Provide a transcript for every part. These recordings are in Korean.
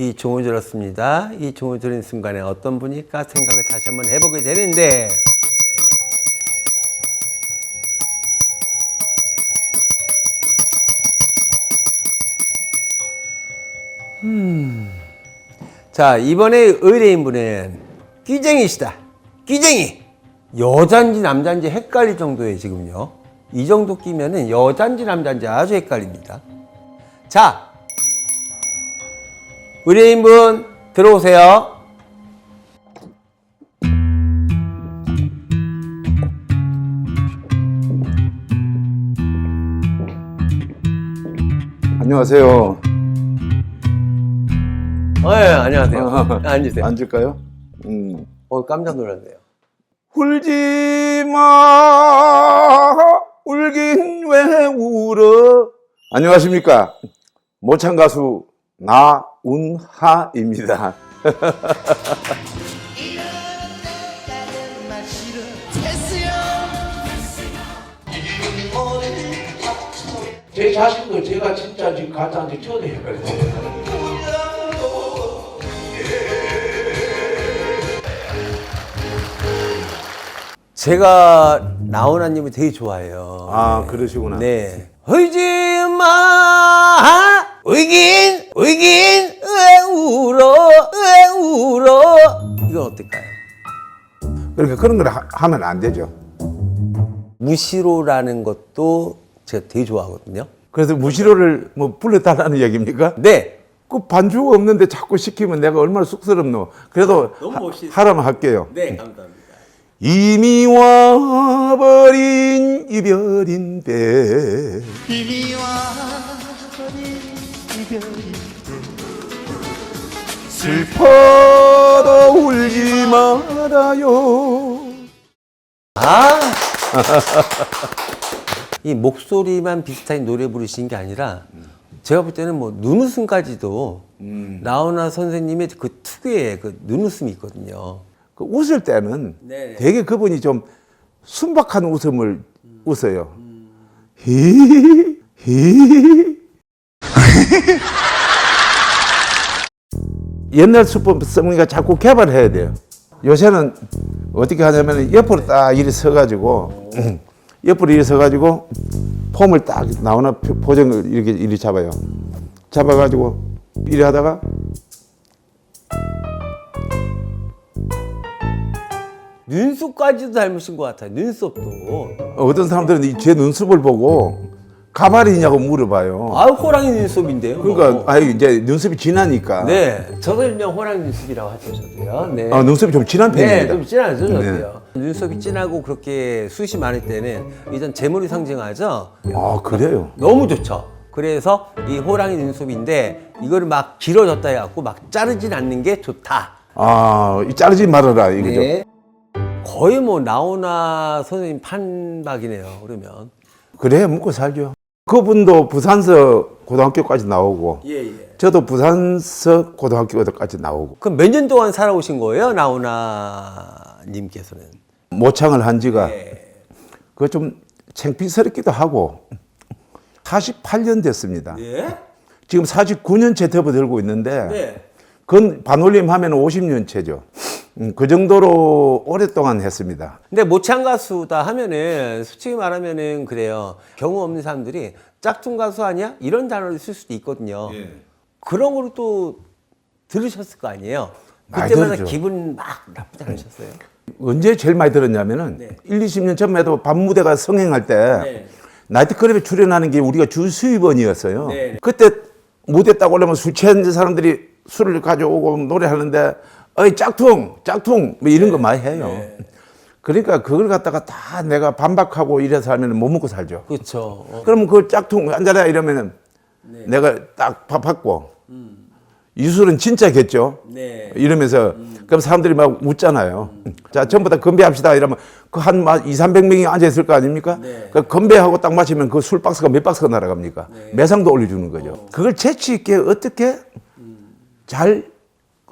이 종을 들었습니다. 이 종을 들은 순간에 어떤 분일까 생각을 다시 한번 해보게 되는데 음. 자 이번에 의뢰인 분은 끼쟁이시다. 끼쟁이. 여잔지 남잔지 헷갈릴 정도예요 지금요. 이 정도 끼면은 여잔지 남잔지 아주 헷갈립니다. 자, 의뢰인분 들어오세요. 안녕하세요. 어, 예, 안녕하세요. 앉으세요. 앉을까요? 음. 어, 깜짝 놀랐네요. 울지 마, 울긴 왜 울어? 안녕하십니까. 모창 가수 나 운하입니다. 제 자신도 제가 진짜인지 가짜인지 저도 헷갈려요. 제가 나훈아님을 되게 좋아해요. 아, 그러시구나. 네. 울지 마, 울긴, 울긴, 왜 울어, 왜 울어. 이건 어떨까요? 그러니까 그런 걸 하- 하면 안 되죠. 무시로라는 것도 제가 되게 좋아하거든요. 그래서 무시로를 뭐 불러달라는 얘기입니까? 네. 그 반주가 없는데 자꾸 시키면 내가 얼마나 쑥스럽노. 그래도 너무 하-. 하라면 할게요. 네, 감사합니다. 이미 와버린 이별인데 이미 와버린 이별인데 슬퍼도 울지 말아요 아! 이 목소리만 비슷하게 노래 부르신 게 아니라 제가 볼 때는 뭐 눈웃음까지도 나훈아 선생님의 그 특유의 그 눈웃음이 있거든요. 그 웃을 때는 네네. 되게 그분이 좀 순박한 웃음을 웃어요 히히 히 옛날 수법 성우가 자꾸 개발해야 돼요 요새는 어떻게 하냐면 옆으로 딱 이리 서가지고 옆으로 이리 서가지고 폼을 딱 나오나 표- 보정을 이렇게 이리 잡아요 잡아가지고 이리 하다가 눈썹까지도 닮으신 것 같아요. 눈썹도. 어떤 사람들은 이제 눈썹을 보고 가발이냐고 물어봐요. 아, 호랑이 눈썹인데요. 그러니까 아 이제 눈썹이 진하니까. 네, 저도 일명 호랑이 눈썹이라고 하죠, 저도요. 네. 아 눈썹이 좀 진한 네, 편입니다. 좀 진하죠, 저도요. 눈썹이 진하고 그렇게 숱이 많을 때는 일단 재물이 상징하죠. 아 그래요. 너무 좋죠. 그래서 이 호랑이 눈썹인데 이거를 막 길어졌다 해갖고 막 자르진 않는 게 좋다. 아이 자르지 말아라 이거죠. 네. 거의 뭐 나오나 선생님 판박이네요. 그러면. 그래 먹고 살죠. 그분도 부산서 고등학교까지 나오고 예, 예. 저도 부산서 고등학교까지 나오고 그럼 몇 년 동안 살아오신 거예요, 나오나님께서는? 모창을 한 지가 네. 그좀 창피스럽기도 하고 48년 됐습니다. 예? 지금 49년째 접어들고 있는데 네. 그건 반올림 하면 50년째죠. 음, 그 정도로 오랫동안 했습니다. 근데 모창 가수다 하면은 솔직히 말하면은 그래요. 경우 없는 사람들이 짝퉁 가수 아니야? 이런 단어를 쓸 수도 있거든요. 그런 거를 또 들으셨을 거 아니에요. 많이 그때마다 들었죠. 기분 막 나쁘지 않으셨어요? 언제 제일 많이 들었냐면은 네. 1, 20년 전에도 밤무대가 성행할 때 네. 나이트클럽에 출연하는 게 우리가 주 수입원이었어요. 네. 그때 무대 딱 올라면 술 취한 사람들이 술을 가져오고 노래하는데 어이 짝퉁 짝퉁 뭐 이런 거 많이 해요. 네. 그러니까 그걸 갖다가 다 내가 반박하고 이래서 하면 못 먹고 살죠. 그렇죠. 어. 그러면 그 짝퉁 한 잔해 이러면은 네. 내가 딱 밥받고 이 술은 진짜겠죠. 네. 이러면서 그럼 사람들이 막 웃잖아요. 자 전부 다 건배합시다 이러면 그한 2, 300명이 앉아 있을 거 아닙니까? 네. 그 건배하고 딱 마시면 그 술 박스가 몇 박스가 날아갑니까? 매상도 올려주는 거죠. 그걸 재치 있게 어떻게 잘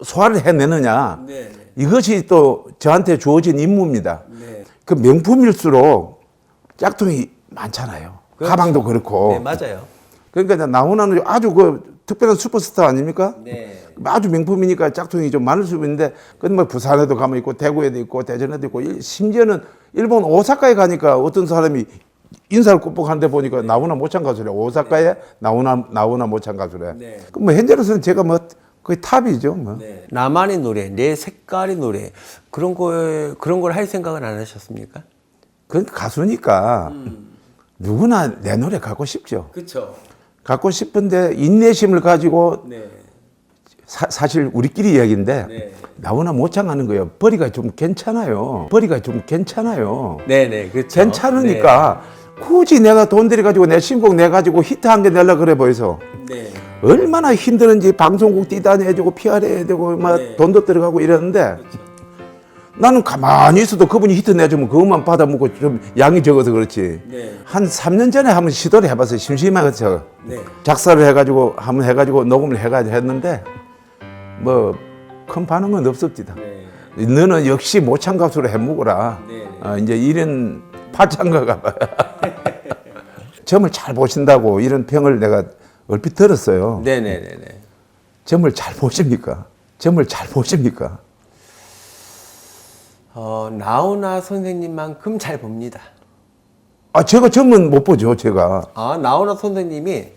소화를 해내느냐. 네. 이것이 또 저한테 주어진 임무입니다. 네. 그 명품일수록 짝퉁이 많잖아요. 가방도 그렇고. 네, 맞아요. 그러니까 나훈아는 아주 그 특별한 슈퍼스타 아닙니까? 네. 아주 명품이니까 짝퉁이 좀 많을 수 있는데 근데 뭐 부산에도 가면 있고 대구에도 있고 대전에도 있고 일- 심지어는 일본 오사카에 가니까 어떤 사람이 인사를 꾹꾹 하는데 보니까 나오나 모창 가수래 오사카에 나오나 나오나 모창 가수래 네. 그럼 뭐 현재로서는 제가 뭐 거의 탑이죠 뭐 나만의 노래, 내 색깔의 노래 그런 거 그런 걸 할 생각은 안 하셨습니까? 그건 가수니까 누구나 내 노래 갖고 싶죠 그렇죠. 갖고 싶은데 인내심을 가지고 네. 사, 실 우리끼리 이야기인데 네. 나오나 모창하는 거예요. 벌이가 좀 괜찮아요. 벌이가 좀 괜찮아요. 네, 네. 그렇죠. 괜찮으니까 굳이 내가 돈 들여 가지고 내 신곡 내 가지고 히트 한개 내려 그래 보여서 네. 얼마나 힘드는지 방송국 뛰다녀주고 PR 해야 되고 막 네. 돈도 들어가고 이러는데 나는 가만히 있어도 그분이 히트 내주면 그것만 받아 먹고 좀 양이 적어서 그렇지. 네. 한 3년 전에 한번 시도를 해봤어요. 심심해서 네. 작사를 해가지고 한번 해가지고 녹음을 해가지고 했는데 뭐 큰 반응은 없었지다. 네. 너는 역시 모창 가수로 해먹어라. 네. 어, 이제 이런 파창가가 점을 잘 보신다고 이런 평을 내가 얼핏 들었어요. 네, 네, 네, 네. 점을 잘 보십니까? 점을 잘 보십니까? 어, 나훈아 선생님만큼 잘 봅니다. 아 제가 점은 못 보죠. 제가 아, 나훈아 선생님이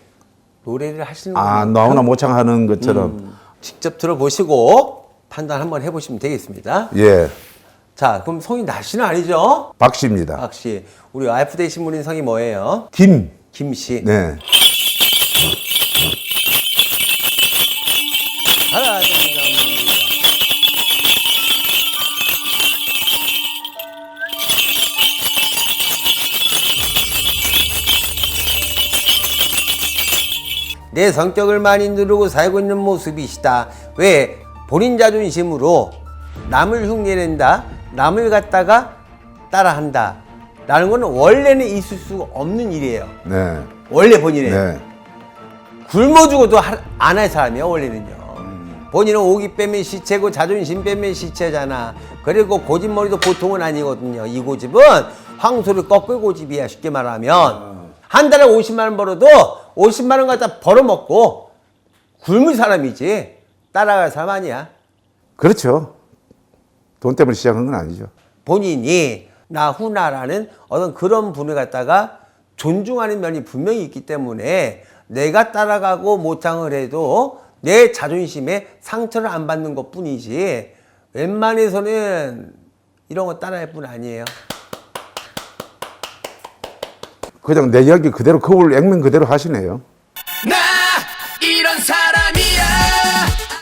노래를 하시는 아분 나오나 모창하는 것처럼 음. 직접 들어보시고 판단 한번 해보시면 되겠습니다. 예 자, 그럼 성이 나씨는 아니죠? 박씨입니다. 박 씨. 우리 와이프 되신 분인 성이 뭐예요? 김 김 씨. 네. 내 성격을 많이 누르고 살고 있는 모습이시다. 왜? 본인 자존심으로 남을 흉내낸다. 남을 갖다가 따라한다. 라는 거는 원래는 있을 수 없는 일이에요. 네. 원래 본인의. 네. 굶어 죽어도 안 할 사람이야 원래는요. 본인은 오기 빼면 시체고 자존심 빼면 시체잖아. 그리고 고집머리도 보통은 아니거든요. 이 고집은 황소를 꺾을 고집이야 쉽게 말하면 한 달에 50만 원 벌어도 50만 원 갖다 벌어먹고 굶을 사람이지 따라갈 사람 아니야. 그렇죠. 돈 때문에 시작한 건 아니죠. 본인이 나훈아라는 어떤 그런 분을 갖다가 존중하는 면이 분명히 있기 때문에 내가 따라가고 모창을 해도 내 자존심에 상처를 안 받는 것 뿐이지 웬만해서는 이런 거 따라할 뿐 아니에요. 그냥 내 이야기 그대로 그걸 액면 그대로 하시네요. 나 이런 사람이야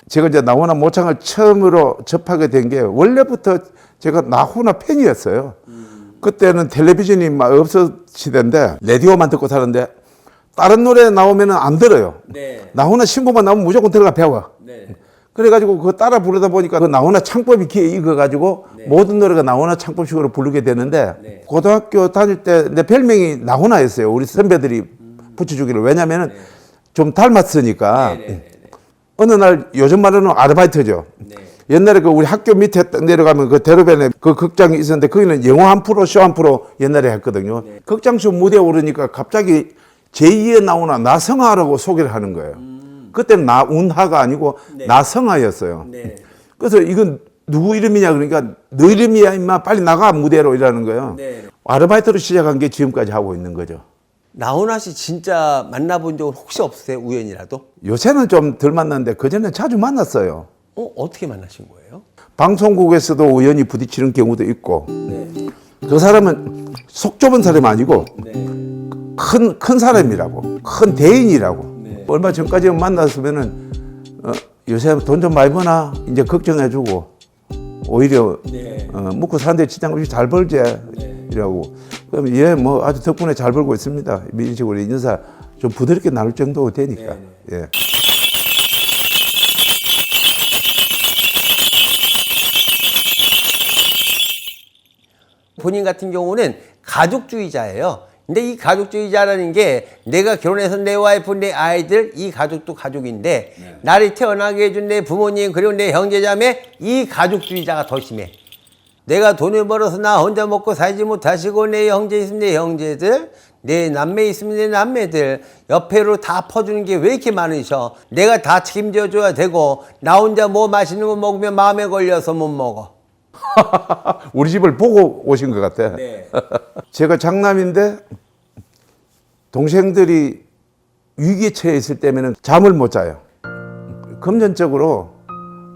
제가 이제 나훈아 모창을 처음으로 접하게 된 게 원래부터 제가 나훈아 팬이었어요. 그때는 텔레비전이 막 없었 시대인데 라디오만 듣고 사는데 다른 노래 나오면 안 들어요. 네. 나훈아 신곡만 나오면 무조건 들어가 배워. 네. 그래가지고 그거 따라 부르다 보니까 그 나훈아 창법이 귀에 익어가지고 모든 노래가 나훈아 창법식으로 부르게 되는데 네. 고등학교 다닐 때 내 별명이 나훈아였어요. 우리 선배들이 붙여주기를. 왜냐면은 좀 닮았으니까. 어느 날 요즘 말로는 아르바이트죠. 옛날에 그 우리 학교 밑에 딱 내려가면 그 대로변에 그 극장이 있었는데 거기는 영화 한 프로, 쇼 한 프로 옛날에 했거든요. 극장쇼 무대에 오르니까 갑자기 제2의 나오나 나성하라고 소개를 하는 거예요. 그때는 나운하가 아니고 나성하였어요. 네. 그래서 이건 누구 이름이냐 그러니까 너 이름이야 임마 빨리 나가 무대로 이라는 거예요. 네. 아르바이트로 시작한 게 지금까지 하고 있는 거죠. 나훈아 씨 진짜 만나본 적은 혹시 없으세요? 우연이라도? 요새는 좀 덜 만났는데 그전에 자주 만났어요. 어, 어떻게 만나신 거예요? 방송국에서도 우연히 부딪히는 경우도 있고 네. 그 사람은 속 좁은 사람이 아니고 네. 큰, 큰 사람이라고 큰 대인이라고 얼마 전까지 만났으면은 어, 요새 돈 좀 많이 버나? 이제 걱정해주고 오히려 네. 어, 먹고 사는데 지장 없이 잘 벌지. 이라고. 그럼 예 뭐 아주 덕분에 잘 벌고 있습니다. 이런 식으로 인사 좀 부드럽게 나눌 정도 되니까. 예. 본인 같은 경우는 가족주의자예요. 근데 이 가족주의자라는 게 내가 결혼해서 내 와이프, 내 아이들, 이 가족도 가족인데 나를 태어나게 해준 내 부모님 그리고 내 형제자매 이 가족주의자가 더 심해. 내가 돈을 벌어서 나 혼자 먹고 살지 못하시고 내 형제 있으면 내 형제들 내 남매 있으면 내 남매들 옆에로 다 퍼주는 게 왜 이렇게 많으셔? 내가 다 책임져 줘야 되고 나 혼자 뭐 맛있는 거 먹으면 마음에 걸려서 못 먹어 우리 집을 보고 오신 것 같아. 네. 제가 장남인데 동생들이 위기에 처해 있을 때면은 잠을 못 자요. 금전적으로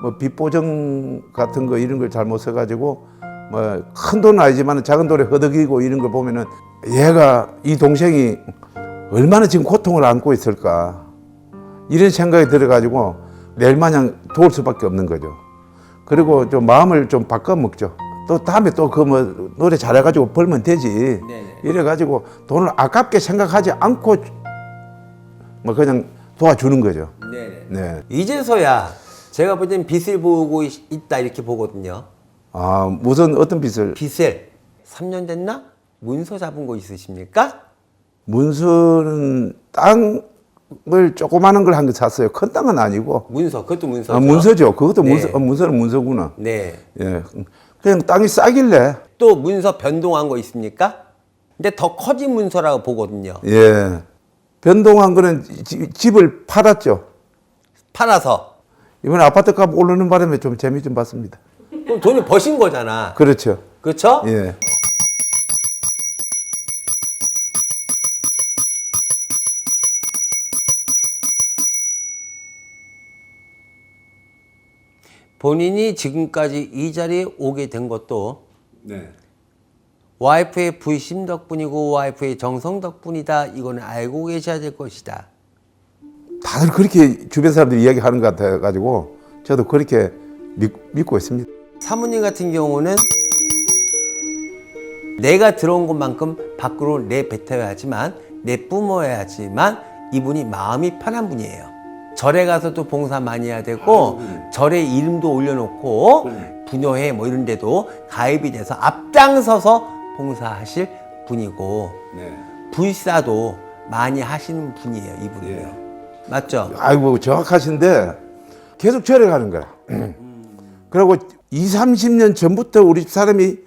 뭐 빚보정 같은 거 이런 걸 잘못 써가지고 뭐 큰 돈은 아니지만 작은 돈에 허덕이고 이런 걸 보면은 얘가 이 동생이 얼마나 지금 고통을 안고 있을까 이런 생각이 들어가지고 내일 마냥 도울 수밖에 없는 거죠. 그리고 좀 마음을 좀 바꿔 먹죠. 또 다음에 또 그 뭐 노래 잘해가지고 벌면 되지. 네네. 이래가지고 돈을 아깝게 생각하지 않고 뭐 그냥 도와주는 거죠. 네네. 네. 이제서야 제가 볼 땐 빚을 보고 있- 있다 이렇게 보거든요 아 무슨 어떤 빚을 빚을 3년 됐나? 문서 잡은 거 있으십니까? 문서는 땅 을 조그마한 걸 한 개 샀어요. 큰 땅은 아니고. 문서 그것도 문서죠 아, 문서죠. 그것도 네. 문서, 어, 문서는 문서구나. 네. 예. 그냥 땅이 싸길래. 또 문서 변동한 거 있습니까? 근데 더 커진 문서라고 보거든요. 예. 변동한 거는 지- 집을 팔았죠. 팔아서. 이번에 아파트 값 오르는 바람에 좀 재미 좀 봤습니다. 그럼 돈을 버신 거잖아. 그렇죠. 그렇죠? 예. 본인이 지금까지 이 자리에 오게 된 것도 네. 와이프의 부심 덕분이고 와이프의 정성 덕분이다. 이거는 알고 계셔야 될 것이다. 다들 그렇게 주변 사람들이 이야기하는 것 같아가지고 저도 그렇게 믿, 믿고 있습니다. 사모님 같은 경우는 내가 들어온 것만큼 밖으로 내뱉어야 하지만 내뿜어야 하지만 이분이 마음이 편한 분이에요. 절에 가서도 봉사 많이 해야 되고 절에 이름도 올려놓고 부녀회 뭐 이런 데도 가입이 돼서 앞장서서 봉사하실 분이고 불사도 많이 하시는 분이에요 이분은요. 맞죠? 아이고 정확하신데 계속 절에 가는 거야. 그리고 2, 30년 전부터 우리 집 사람이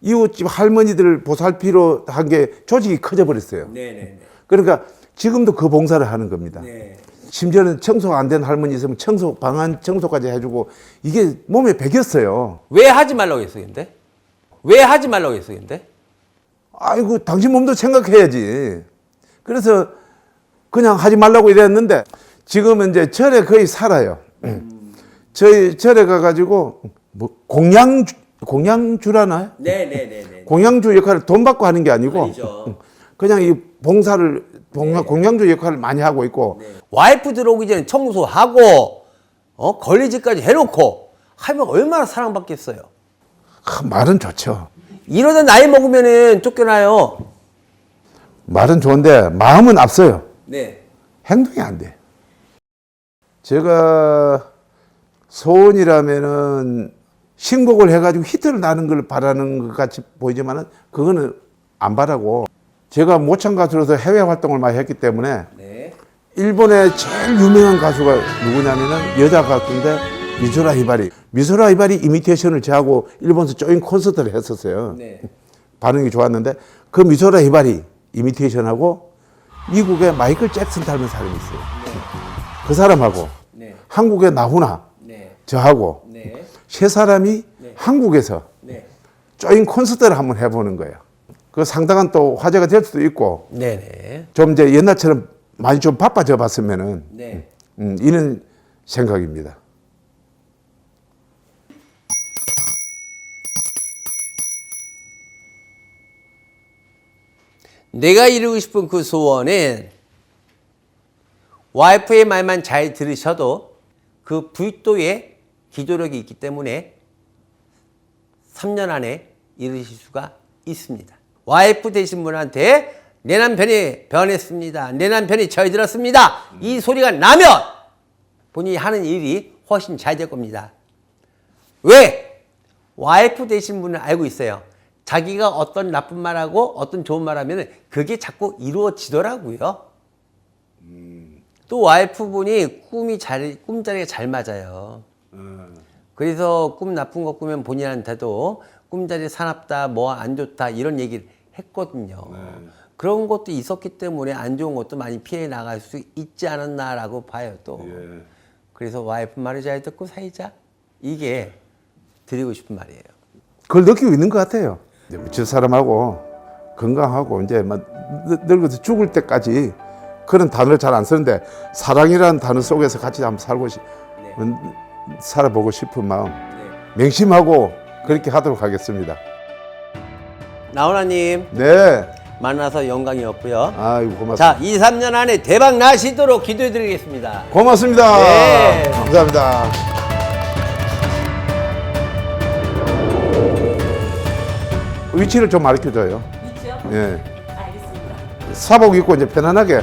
이웃집 할머니들 보살피로 한게 조직이 커져 버렸어요. 네네네. 그러니까 지금도 그 봉사를 하는 겁니다. 네. 심지어는 청소 안된 할머니 있으면 청소 방안 청소까지 해주고 이게 몸에 배겼어요. 왜 하지 말라고 했어요 근데? 왜 하지 말라고 했어요 근데? 아이고 당신 몸도 생각해야지. 그래서 그냥 하지 말라고 이랬는데 지금은 이제 절에 거의 살아요. 저희 절에 가가지고 뭐 공양 공양주라나요? 네네네네. 공양주 역할을 돈 받고 하는 게 아니고 아니죠. 그냥 이 봉사를 봉- 공양주 역할을 많이 하고 있고 와이프 들어오기 전에 청소하고 어 걸리지까지 해놓고 하면 얼마나 사랑받겠어요. 아, 말은 좋죠. 이러다 나이 먹으면은 쫓겨나요. 말은 좋은데 마음은 앞서요. 네. 행동이 안 돼. 제가 소원이라면은 신곡을 해가지고 히트를 나는 걸 바라는 것 같이 보이지만은 그거는 안 바라고 제가 모창 가수로서 해외 활동을 많이 했기 때문에 네. 일본의 제일 유명한 가수가 누구냐면은 여자 가수인데 미소라 히바리. 미소라 히바리 이미테이션을 제하고 일본에서 조인 콘서트를 했었어요. 네. 반응이 좋았는데 그 미소라 히바리 이미테이션하고 미국의 마이클 잭슨 닮은 사람이 있어요. 그 사람하고 네. 한국의 나훈아 네. 저하고 네. 세 사람이 한국에서 네. 조인 콘서트를 한번 해보는 거예요. 그 상당한 또 화제가 될 수도 있고 네네. 좀 이제 옛날처럼 많이 좀 바빠져 봤으면은 네. 음, 이런 생각입니다. 내가 이루고 싶은 그 소원은 와이프의 말만 잘 들으셔도 그 불도의 기도력이 있기 때문에 3년 안에 이루실 수가 있습니다. 와이프 되신 분한테 내 남편이 변했습니다. 내 남편이 저해들었습니다. 이 소리가 나면 본인이 하는 일이 훨씬 잘 될 겁니다. 왜? 와이프 되신 분은 알고 있어요. 자기가 어떤 나쁜 말하고 어떤 좋은 말하면 그게 자꾸 이루어지더라고요. 또 와이프분이 꿈이 잘, 꿈자리가 잘 맞아요. 그래서 꿈 나쁜 거 꾸면 본인한테도 꿈 꿈자리 사납다, 뭐 안 좋다 이런 얘기를 했거든요. 그런 것도 있었기 때문에 안 좋은 것도 많이 피해 나갈 수 있지 않았나라고 봐요 또. 그래서 와이프 말을 잘 듣고 살자 이게 드리고 싶은 말이에요. 그걸 느끼고 있는 것 같아요. 이제 뭐저 사람하고 건강하고 이제 막 늙- 늙어서 죽을 때까지 그런 단어를 잘 안 쓰는데 사랑이라는 단어 속에서 같이 한번 살고 싶, 음, 살아보고 싶은 마음 맹심하고 그렇게 하도록 하겠습니다. 나훈아님 네, 만나서 영광이었고요. 아이고 고맙습니다. 자, 2, 3년 안에 대박 나시도록 기도해 드리겠습니다. 고맙습니다. 네. 감사합니다. 위치를 좀 가르쳐 줘요. 있죠? 예. 알겠습니다. 사복 입고 이제 편안하게